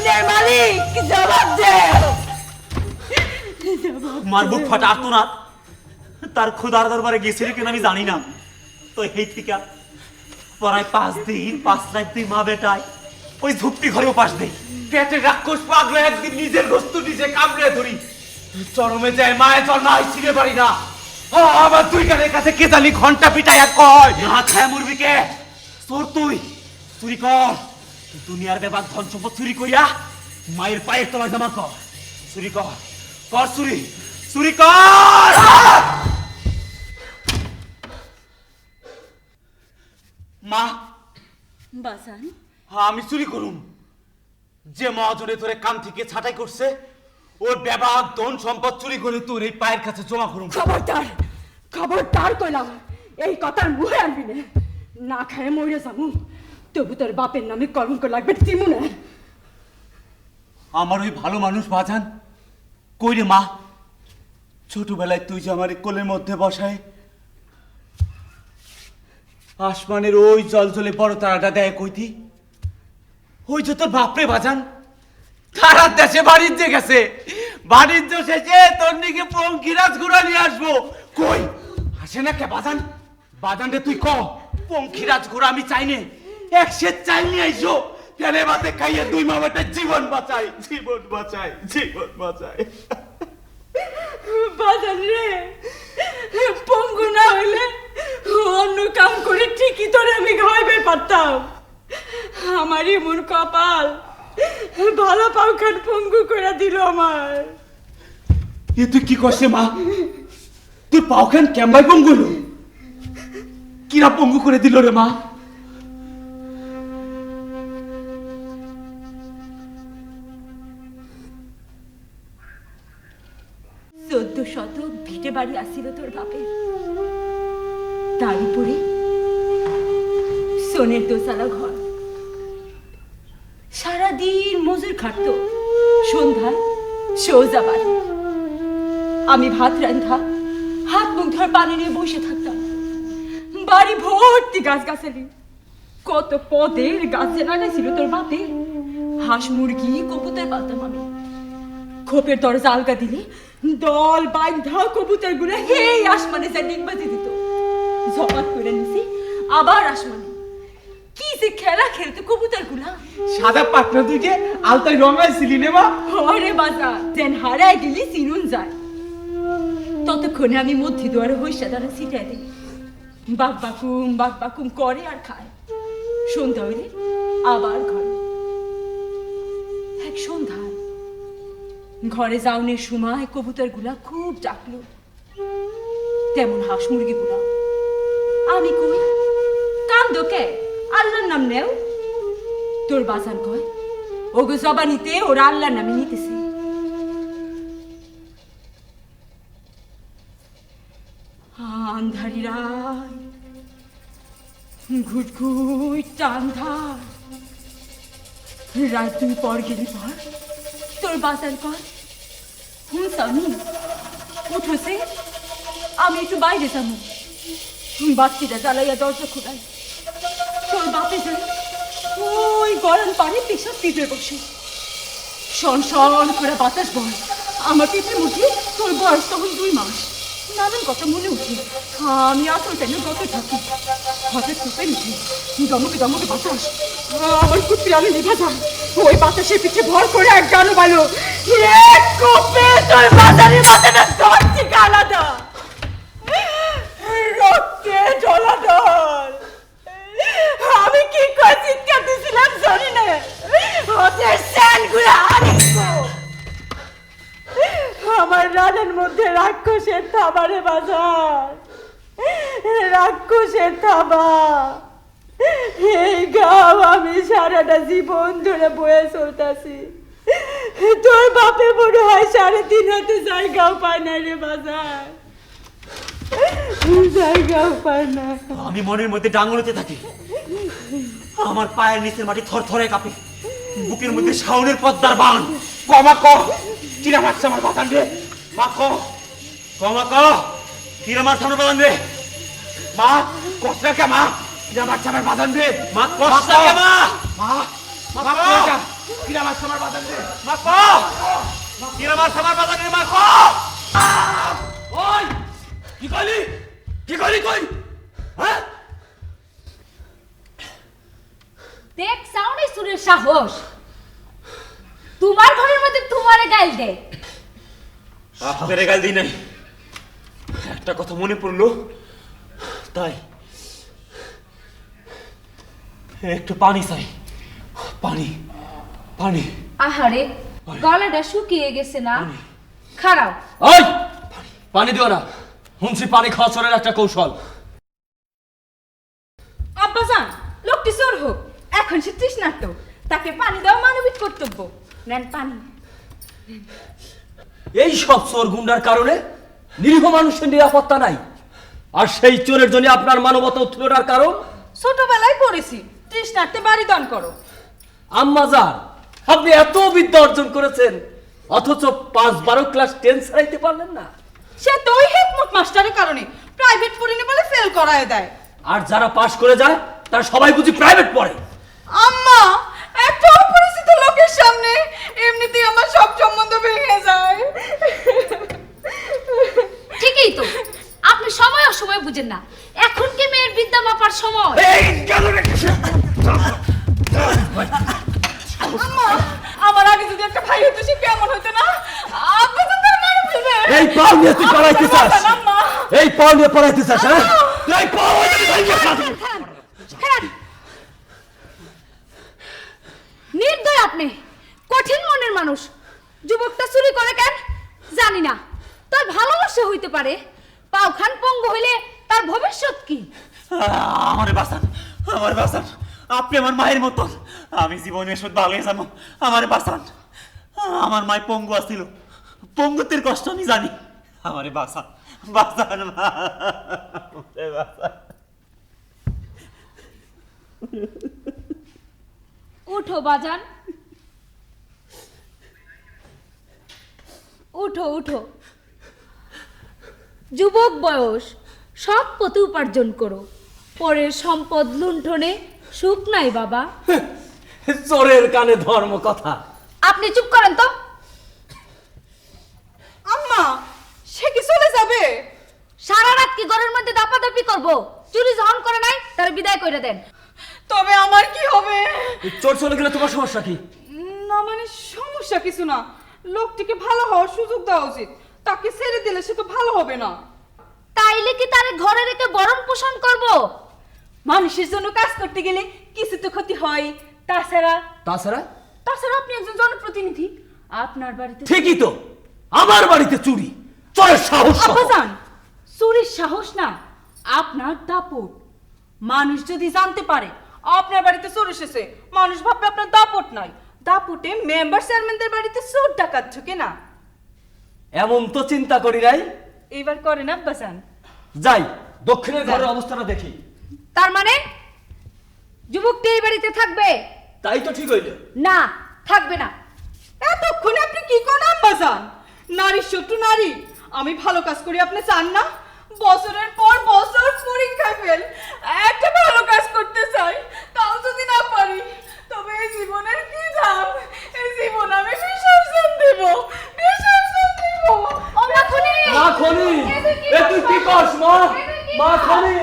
দুনিয়ার মালিক, জবাব দে। মার বুক ফাটা তার ক্ষুদার দরবারে গেছিল কিনা আমি জানি না। তো পরায় পাঁচ দিন, পাঁচ রাত মা ওই ঘরেও পাশ দেই। রাক্ষস পাগলো, একদিন নিজের বস্তু নিজে কামড়ে ধরি। চরমে যায় মায়ের জন্ম আইসিরে পারি না। আমার দুই গানের কাছে কে জানি ঘণ্টা পিটাইয়া কয়, না খায় মরবি কে? চোর তুই, চুরি কর। দুনিয়ার বেবাক ধন সম্পদ চুরি করিয়া মায়ের পায়ের তলায় জমা কর। চুরি কর। কর চুরি। চুরি কর! মা! বাসান হ্যাঁ আমি চুরি করুম। যে মহাজনে তোরে কাম থেকে ছাটাই করছে ওর বেবাক ধন সম্পদ চুরি করে তোর এই পায়ের কাছে জমা করুম। খবরদার! খবরদার কইলাম এই কথার মুখে আনবি না। খায় মরে যাব তবু তোর বাপের নামে কলঙ্ক লাগবে তিমুনে আমার ওই ভালো মানুষ বাজান, কই রে মা? ছোটবেলায় তুই যে আমার কোলের মধ্যে বসায়, আসমানের ওই জল জলে বড় তারাটা দেয় কইতি ওই যে তোর বাপরে বাজান তারার দেশে বাণিজ্যে গেছে, বাণিজ্য শেষে তোর দিকে পঙ্কিরাজ ঘুরা নিয়ে আসব। কই? আসে না কে বাজান? বাজান রে তুই ক? পঙ্কিরাজ ঘুরা আমি চাই নে। এক সে চাই নিয়ে আইসো। তেলে ভাতে খাইয়ে দুই মামাটা জীবন বাঁচাই? জীবন বাঁচাই জীবন বাঁচাই। বাজান রে পঙ্গু না হইলে অন্য কাম করে ঠিকই তোরে আমি খাওয়াইবে পারতাম। আমার এমন কপাল ভালো পাও খান পঙ্গু করে দিল আমার। এ তুই কি করছে মা? তুই পাওখান ক্যাম্বাই পঙ্গুলো কিরা পঙ্গু করে দিল রে মা? তার উপরে সোনের দোসালা ঘর। সারাদিন মজুর খাটত। সন্ধ্যায় সোজা বাড়ি। আমি ভাত রান্ধা, হাত মুখ ধর পানি নিয়ে বসে থাকতাম। বাড়ি ভর্তি গাছ গাছালি কত পদের গাছে লাগাইছিল তোর বাপে। হাঁস মুরগি, কবুতর পালতাম আমি। খোপের দরজা আলগা দিলে দল বান্ধা কবুতরগুলো হে আসমানে যা ডিগবাজি দিত। জবাত করে নিছি আবার আসমানে। কি যে খেলা খেলতো কবুতরগুলা সাদা পাটনা তুই যে আলতায় রঙাইছিলি নে মা ওরে বাজা যেন হারায় গেলি চিনুন যায়। ততক্ষণে আমি মধ্যে দুয়ারে হইসা দ্বারা ছিটাই দিই। বাক বাকুম বাক বাকুম করে আর খায়। সন্ধ্যা হইলে আবার ঘরে। এক সন্ধ্যায় ঘরে যাওনের সময় কবুতরগুলা খুব ডাকলো তেমন হাঁস মুরগি গুলা আমি কই কান্দো কে আল্লাহর নাম নেও তোর বাজার কয় ওগো জবানিতে ওরা আল্লাহর নামে নিতেছে আন্ধারি রাত ঘুটঘুট টান্ধার রাত দুই পর গেলি পর তোর বাজার কর হুম স্বামী উঠোছে আমি একটু বাইরে যাব বাচ্চিটা জ্বালাইয়া দরজা খোলাই তোর বাপে যায় ওই গরম পানি পেশাব পিঠে বসে। শন শন করে বাতাস বয় আমার পিঠের মুঠি, তোর বয়স তখন দুই মাস। নানান কথা মনে উঠে। আমি আসল কেন গত থাকি। হঠাৎ কুপে উঠে দমকে দমকে বাতাস। আমার কুপি আমি নিভা যায়। ওই বাতাসের পিঠে ভর করে এক গানও পালো এক তোর বাজারে মাথাটা ধরছি আলাদা জলাধর। আমি কি করে চিৎকার দিছিলাম জানি না। ওদের স্যানগুলো আমার রানের মধ্যে রাক্ষসের থাবারে বাজার। রাক্ষসের থাবা। এই গাও আমি সারাটা জীবন ধরে বয়ে চলতেছি। তোর বাপে মনে হয় সাড়ে তিন হাতে জায়গাও পায় না রে বাজার। জায়গাও পায় না। আমি মনের মধ্যে ডাঙ্গলতে থাকি। আমার পায়ের নিচের মাটি থর থরে কাঁপে। বুকের মধ্যে শাওনের পদ্মার বান। কমা ক কিরা মারছে আমার বাতান রে। মা ক কমা ক কিরা মার সামনে বাগান রে। মা কষ্ট কে মা? কিরা মারছে আমার বাতান রে। মা কষ্ট লাগে মা? মা মা ক কিরা। মাছ আমার বাজার রে। মা ক কিরা। মার সামার বাজারে মা ক ওই! কি কইলি? কি কইলি কই? হ্যাঁ? দেখ সাউন্ডে সুরের সাহস। তোমার ঘরের মধ্যে তোমারে গাইল দে। আপনারে গাল দিই নাই। একটা কথা মনে পড়ল। তাই। একটু পানি চাই। পানি। পানি। আহারে গলাটা শুকিয়ে গেছে না? খারাপ ওই! পানি দিও না। শুনছি পানি খাওয়া চোরের একটা কৌশল। আব্বাজান লোকটি চোর হোক এখন সে তৃষ্ণার্ত। তাকে পানি দেওয়া মানবিক কর্তব্য। নেন পানি। এই সব চোর গুন্ডার কারণে নিরীহ মানুষের নিরাপত্তা নাই। আর সেই চোরের জন্য আপনার মানবতা উত্তরার কারণ? ছোটবেলায় পড়েছি। তৃষ্ণার্তে বাড়ি দান করো। আম্মাজান আপনি এত বিদ্যা অর্জন করেছেন অথচ পাঁচ বারো ক্লাস টেন ছাড়াইতে পারলেন না। সে তো ওই হেকমত মাস্টারের কারণে প্রাইভেট পড়িনি বলে ফেল করায় দেয়। আর যারা পাশ করে যায় তারা সবাই বুঝি প্রাইভেট পড়ে। আম্মা একটা অপরিচিত লোকের সামনে এমনিতেই আমার সব সম্বন্ধ ভেঙে যায়। ঠিকই তো। আপনি সময় অসময় বুঝেন না। এখন কি মেয়ের বিদ্যা মাপার সময়? আম্মা আমার আগে যদি একটা ভাই হতো সে কেমন হতো না? আব্বা তো এই পাও নিয়ে তুই পড়াইতে চাস এই পাও নিয়ে পড়াইতে চাস হ্যাঁ এই পাও? হ্যাঁ। নির্দয় আপনি কঠিন মনের মানুষ যুবকটা চুরি করে কেন জানি না তার ভালোবাসা হইতে পারে পাওখান পঙ্গু হইলে তার ভবিষ্যৎ কি আমারে বাসান আমার বাসান আপনি আমার মায়ের মতন আমি জীবনে এসব ভালো হয়ে যাব আমারে বাঁচান আমার মায় পঙ্গু আসছিল পঙ্গুতের কষ্ট আমি জানি। আমারে বাঁচান বাঁচান মা। উঠো বাজান। উঠো উঠো। যুবক বয়স সব পথে উপার্জন করো। পরের সম্পদ লুণ্ঠনে সুখ নাই বাবা। চোরের কানে ধর্ম কথা। আপনি চুপ করেন তো। সে কি চলে যাবে? সারা রাত কি ঘরের মধ্যে দাপাদাপি করব? চুরি যখন করে নাই তার বিদায় করে দেন। তবে আমার কি হবে? চোর চলে গেলে তোমার সমস্যা কি? না মানে সমস্যা কিছু না। লোকটিকে ভালো হওয়ার সুযোগ দেওয়া উচিত। তাকে ছেড়ে দিলে সে তো ভালো হবে না। তাইলে কি তারে ঘরে রেখে বরণ পোষণ করব? মানুষের জন্য কাজ করতে গেলে কিছু তো ক্ষতি হয়। তাছাড়া তাছাড়া? তাছাড়া আপনি একজন জনপ্রতিনিধি। আপনার বাড়িতে ঠিকই তো। আমার বাড়িতে চুরি। চোরের সাহস সহ। আব্বাজান চুরির সাহস না আপনার দাপট। মানুষ যদি জানতে পারে আপনার বাড়িতে চোর এসেছে মানুষ ভাববে আপনার দাপট নাই দাপটে মেম্বার চেয়ারম্যানদের বাড়িতে চোর ডাকাত ঢুকে না। এমন তো চিন্তা করি নাই। এবার করেন আব্বাজান যাই দক্ষিণের ঘরের অবস্থাটা দেখি। তার মানে? যুবকটি এই বাড়িতে থাকবে? তাই তো ঠিক হইল। না থাকবে না। এতক্ষণে আপনি কি করেন আব্বাজান নারী শত্রু নারী আমি ভালো কাজ করি আপনি চান না? বছরের পর বছর পরীক্ষায় ফেল একটা ভালো কাজ করতে চাই তাও যদি না পারি তবে এই জীবনের কি দাম এই জীবন আমি বিসর্জন দেব বিসর্জন দেব। ও মা খনি! মা খনি! এ তুই কি করছ মা? মা খনি!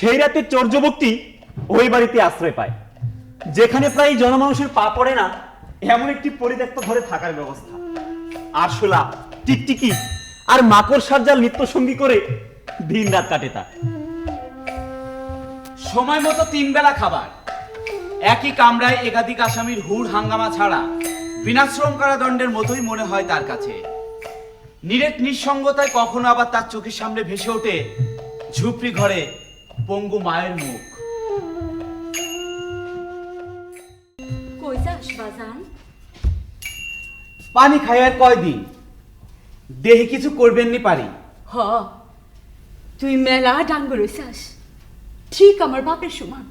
সেই রাতে চোর ওই বাড়িতে আশ্রয় পায়। যেখানে প্রায় জনমানুষের পা পড়ে না, এমন একটি পরিত্যক্ত ঘরে থাকার ব্যবস্থা। আরশোলা টিকটিকি আর মাকড় সাজ্জাল নিত্য সঙ্গী করে দিন রাত কাটে তার সময় মতো তিন বেলা খাবার। একই কামরায় একাধিক আসামির হুড় হাঙ্গামা ছাড়া বিনাশ্রম কারাদণ্ডের মতোই মনে হয় তার কাছে। নিরেট নিঃসঙ্গতায় কখনো আবার তার চোখের সামনে ভেসে ওঠে ঝুপড়ি ঘরে পঙ্গু মায়ের মুখ। কই যাস বাজান পানি খাই আর কয়দিন? দেহে কিছু করবেননি পারি। হ তুই মেলা ডাঙ্গ রইছাস। ঠিক আমার বাপের সমান।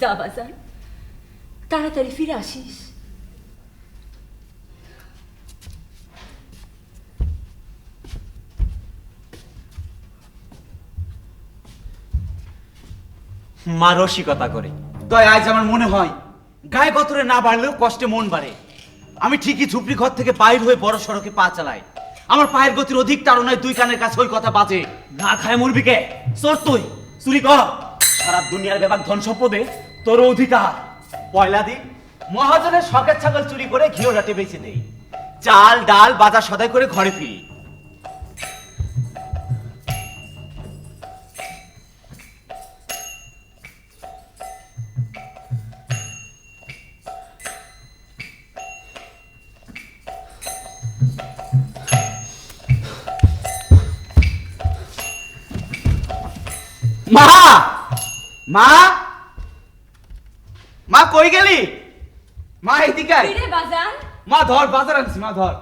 যা বাজার তাড়াতাড়ি ফিরে আসিস। মা রসিকতা করে। তাই আজ আমার মনে হয়, গায়ে গতরে না বাড়লেও কষ্টে মন বাড়ে। আমি ঠিকই ঝুপড়ি ঘর থেকে বাইর হয়ে বড় সড়কে পা চালাই। আমার পায়ের গতির অধিক তাড়নায় দুই কানের কাছে ওই কথা বাজে, না খায় মুরবি কে? তুই, চুরি কর। সারা দুনিয়ার ব্যাপার ধন সম্পদে তোর অধিকার। পয়লা দিন, মহাজনের শখের ছাগল চুরি করে ঘিও রাটে বেঁচে দেই। চাল, ডাল, বাজার সদাই করে ঘরে ফিরি। মা! মা! মা কই গেলি? মা এদিকে আয়। কিরে বাজান? মা ধর বাজার আনছি মা ধর।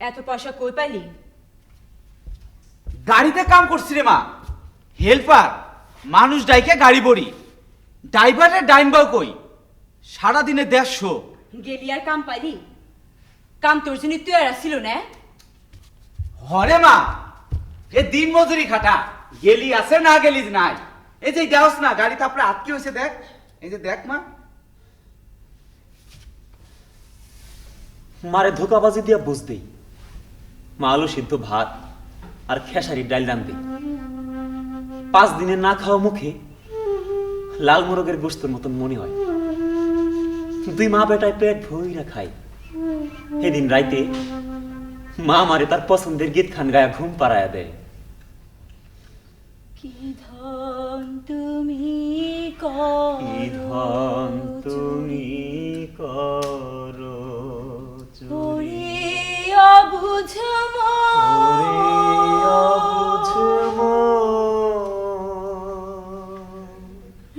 এত পয়সা কই পাইলি? গাড়িতে কাম করছি রে মা। হেল্পার মানুষ ডাইকে গাড়ি বড়ি। ড্রাইভারের ডাইন বাউ কই। সারাদিনে দেড়শো। গেলি আর কাম পাইলি? কাম তোর জন্য তুই আর আসছিল না? হরে মা এ দিন মজুরি খাটা, গেলি আছে না গেলি নাই। এই যে দেওস না, গাড়িতে আপনার আটকে হয়েছে দেখ, এই যে দেখ মা। মারে ধোকাবাজি দিয়া বুঝতেই মা আলু সিদ্ধ ভাত আর খেসারি ডাল রান্ধে পাঁচ দিনে না খাওয়া মুখে লাল মোরগের গোস্তর মতন মনে হয়। দুই মা বেটায় পেট ভইরা খায়। সেদিন রাইতে মা মারে তার পছন্দের গীত খান গায়া ঘুম পাড়ায়া দেয়। কি ধন তুমি কি ধন তুমি করো চুরি। অবুঝ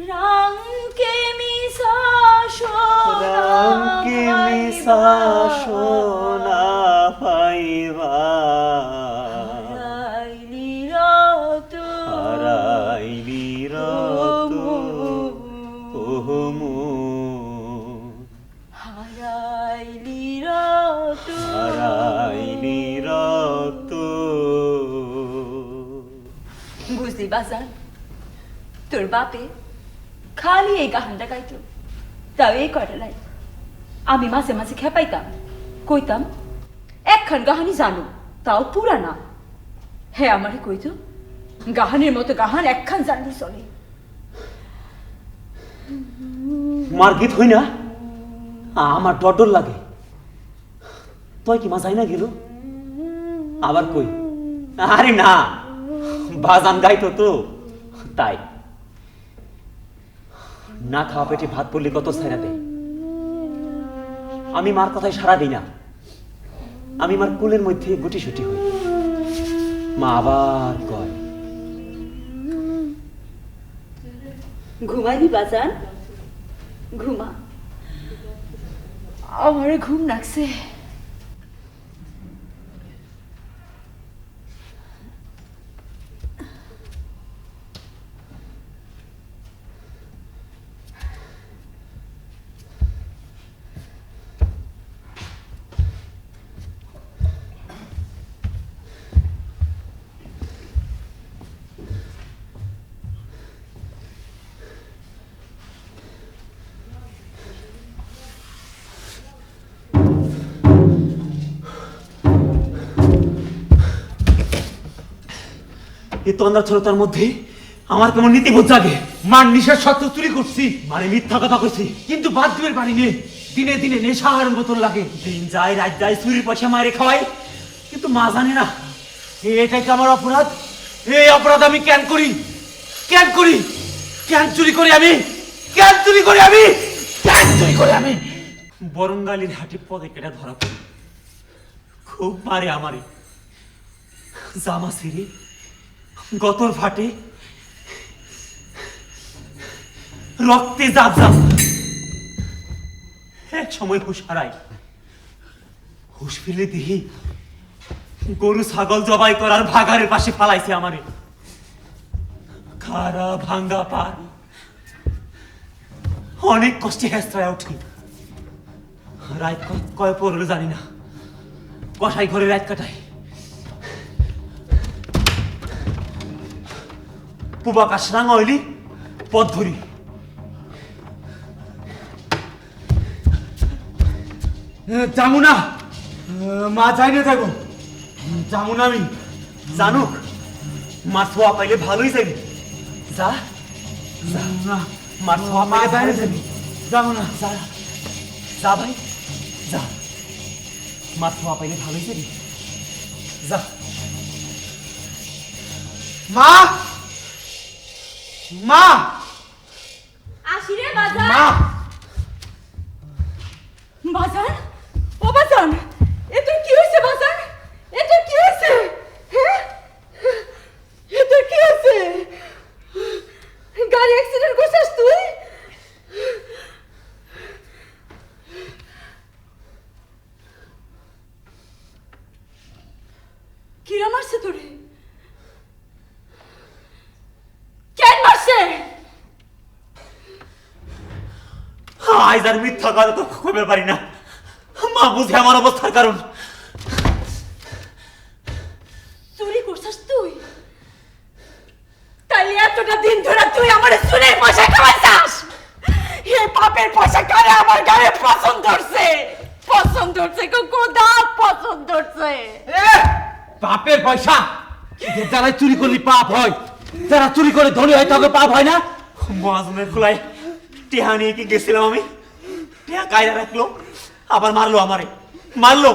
রঙকে মিশা রামকে মিশা সোনা পাইবা হারাইলি রত ওহমু হারাইলি রত হারাইলি রত বুঝলি বাজার? তোর বাপে খালি এই গাহানটা গাইতো তাও এই কয়টা লাই আমি মাঝে মাঝে খেপাইতাম কইতাম একখান গাহানি জানো, তাও পুরানা। হ্যাঁ আমারে কইতো, গাহানের মতো গাহান একখান জানলি চলে। মার গীত হই না? আমার ডর লাগে। তুই কি মা যাই না গেল? আবার কই? আরে না, বাজান গাইতো তো, তাই। না খাওয়া পেটে ভাত পড়লে কত ছাইরা দেয়? আমি মার কথায় সারা দিই না। আমি আমার কুলের মধ্যে গুটি সুটি হই। মা আবার কয় ঘুমাইনি বাজান? ঘুমা। আমার ঘুম লাগছে। এই তন্দ্রাচ্ছলতার মধ্যে আমার কেমন নীতিবোধ জাগে? মার নিশার সত্ত্বেও চুরি করছি। মানে মিথ্যা কথা কইছি। কিন্তু বাদ দিবের পারি নে দিনে দিনে মতন লাগে। দিন যায় রাত যায় চুরির পয়সা মারে খাওয়াই। কিন্তু মা জানে না এটাই কি আমার অপরাধ? এই অপরাধ আমি কেন করি? কেন করি? কেন চুরি করি আমি? কেন চুরি করি আমি? কেন চুরি করি আমি? বরঙ্গালির হাটে পদে কেটে ধরা পড়ি। খুব মারে আমারে। জামা গতর ফাটে। রক্তে জাপ জাপ। এক সময় হুশ হারাই। হুশ ফিরলে দিহি গরু ছাগল জবাই করার ভাগারের পাশে ফালাইছে আমারে। খারা ভাঙ্গা পার। অনেক কষ্টে হেস্তায় উঠি। রাত কয় পড়ল জানি না। কষাই ঘরে রাত কাটাই পুবাকাশ রাঙা হইলি পথ ধরি। যাব না মা চাই না থাকো যাব না আমি। জানুক মাছ হওয়া পাইলে ভালোই যাবি যা যাব না মা পাইলে চাই না যাবি যাব না যা যা ভাই যা। মাছ হওয়া পাইলে ভালোই যাবি যা। মা! মা! আসি রে বাজান মা! বাজান ও বাজান এ তোর কি হয়েছে বাজান এ তোর কি হয়েছে? হ্যাঁ এ তোর কি হয়েছে? গাড়ি অ্যাক্সিডেন্ট করছিস তুই? কিরা মারছে তোরে কেন মারছে আজ আর মিথ্যা কথা তো কবে পারি না। মা বুঝে আমার অবস্থার কারণ। চুরি করছিস তুই? তাইলে এতটা দিন ধরে তুই আমার চুরির পয়সা খাওয়াইছাস? হে পাপের পয়সা কারে আমার গায়ে পছন্দ ধরছে পছন্দ ধরছে গো কোদা পছন্দ ধরছে এ, পাপের পয়সা? যে যারা চুরি করলে পাপ হয় যারা চুরি করে ধনী হয় তবে পাপ হয় না? মহাজনের খোলায় টেহা নিয়ে কি গেছিলাম আমি? টেহা কায়দা রাখল আবার মারলো আমারে। মারলো।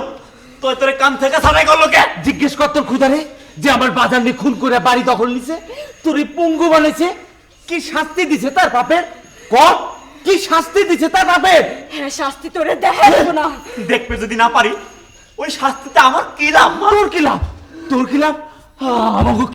তো তোর কান থেকে সারাই করল কে? জিজ্ঞেস কর তোর খুদারে যে আমার বাজার নিয়ে খুন করে বাড়ি দখল নিছে তোর এই পঙ্গু বানাইছে কি শাস্তি দিছে তার বাপের? ক? কি শাস্তি দিছে তার বাপের? হ্যাঁ শাস্তি তোরে দেখা দেবো না। দেখবে যদি না পারি ওই শাস্তিতে আমার কি লাভ? তোর কি লাভ? তোর কি লাভ? আমাকে